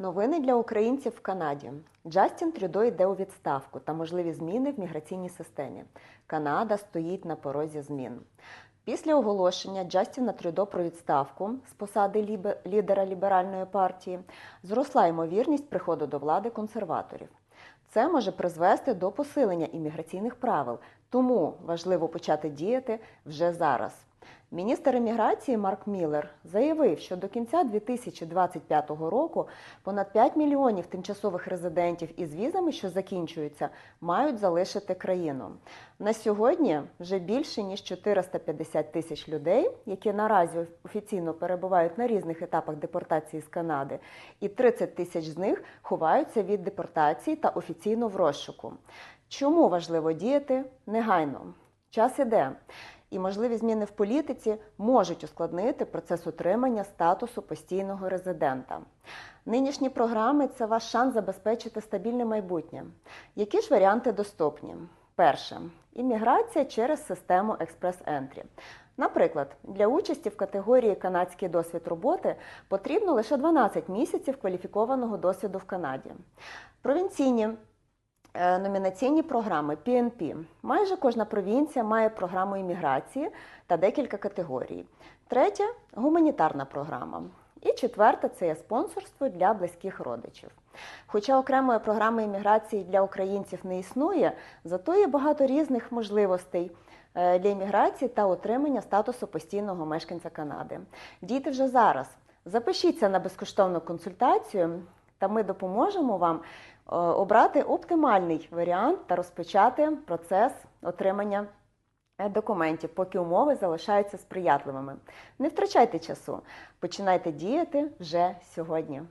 Новини для українців в Канаді. Джастін Трюдо йде у відставку та можливі зміни в міграційній системі. Канада стоїть на порозі змін. Після оголошення Джастіна Трюдо про відставку з посади лідера ліберальної партії зросла ймовірність приходу до влади консерваторів. Це може призвести до посилення імміграційних правил, тому важливо почати діяти вже зараз. Міністр імміграції Марк Міллер заявив, що до кінця 2025 року понад 5 мільйонів тимчасових резидентів із візами, що закінчуються, мають залишити країну. На сьогодні вже більше ніж 450 тисяч людей, які наразі офіційно перебувають на різних етапах депортації з Канади, і 30 тисяч з них ховаються від депортації та офіційно в розшуку. Чому важливо діяти негайно? Час іде. І можливі зміни в політиці можуть ускладнити процес отримання статусу постійного резидента. Нинішні програми це ваш шанс забезпечити стабільне майбутнє. Які ж варіанти доступні? Перше імміграція через систему експрес-ентрі. Наприклад, для участі в категорії канадський досвід роботи потрібно лише 12 місяців кваліфікованого досвіду в Канаді. Провінційні номінаційні програми PNP. Майже кожна провінція має програму імміграції та декілька категорій. Третя гуманітарна програма. І четверта це є спонсорство для близьких родичів. Хоча окремої програми імміграції для українців не існує, зато є багато різних можливостей е, для імміграції та отримання статусу постійного мешканця Канади. Дійте вже зараз. Запишіться на безкоштовну консультацію, та ми допоможемо вам е, обрати оптимальний варіант та розпочати процес отримання е, документів, поки умови залишаються сприятливими. Не втрачайте часу, починайте діяти вже сьогодні.